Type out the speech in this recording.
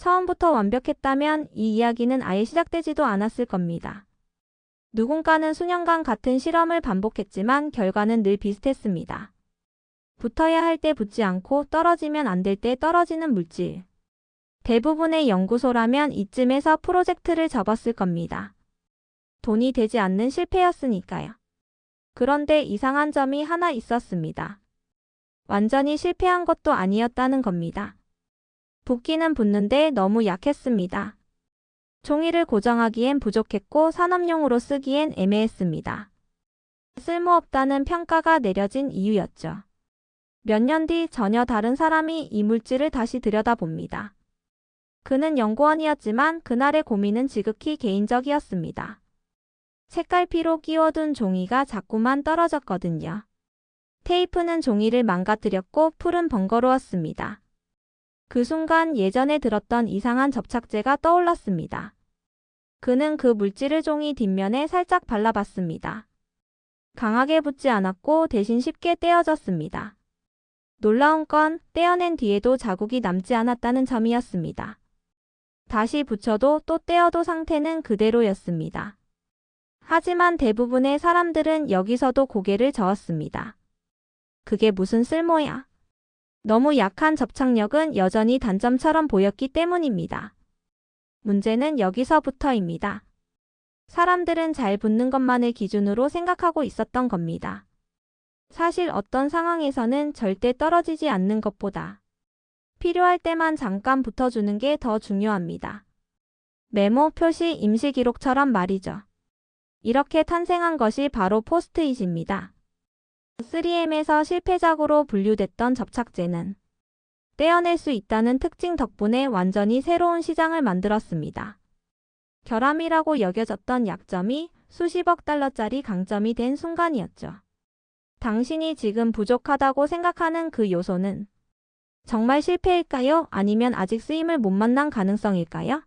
처음부터 완벽했다면 이 이야기는 아예 시작되지도 않았을 겁니다. 누군가는 수년간 같은 실험을 반복했지만 결과는 늘 비슷했습니다. 붙어야 할 때 붙지 않고 떨어지면 안 될 때 떨어지는 물질. 대부분의 연구소라면 이쯤에서 프로젝트를 접었을 겁니다. 돈이 되지 않는 실패였으니까요. 그런데 이상한 점이 하나 있었습니다. 완전히 실패한 것도 아니었다는 겁니다. 붓기는 붙는데 너무 약했습니다. 종이를 고정하기엔 부족했고 산업용으로 쓰기엔 애매했습니다. 쓸모없다는 평가가 내려진 이유였죠. 몇 년 뒤 전혀 다른 사람이 이 물질을 다시 들여다봅니다. 그는 연구원이었지만 그날의 고민은 지극히 개인적이었습니다. 책갈피로 끼워둔 종이가 자꾸만 떨어졌거든요. 테이프는 종이를 망가뜨렸고 풀은 번거로웠습니다. 그 순간 예전에 들었던 이상한 접착제가 떠올랐습니다. 그는 그 물질을 종이 뒷면에 살짝 발라봤습니다. 강하게 붙지 않았고 대신 쉽게 떼어졌습니다. 놀라운 건 떼어낸 뒤에도 자국이 남지 않았다는 점이었습니다. 다시 붙여도 또 떼어도 상태는 그대로였습니다. 하지만 대부분의 사람들은 여기서도 고개를 저었습니다. 그게 무슨 쓸모야? 너무 약한 접착력은 여전히 단점처럼 보였기 때문입니다. 문제는 여기서부터입니다. 사람들은 잘 붙는 것만을 기준으로 생각하고 있었던 겁니다. 사실 어떤 상황에서는 절대 떨어지지 않는 것보다 필요할 때만 잠깐 붙어주는 게 더 중요합니다. 메모, 표시, 임시 기록처럼 말이죠. 이렇게 탄생한 것이 바로 포스트잇입니다. 3M에서 실패작으로 분류됐던 접착제는 떼어낼 수 있다는 특징 덕분에 완전히 새로운 시장을 만들었습니다. 결함이라고 여겨졌던 약점이 수십억 달러짜리 강점이 된 순간이었죠. 당신이 지금 부족하다고 생각하는 그 요소는 정말 실패일까요? 아니면 아직 쓰임을 못 만난 가능성일까요?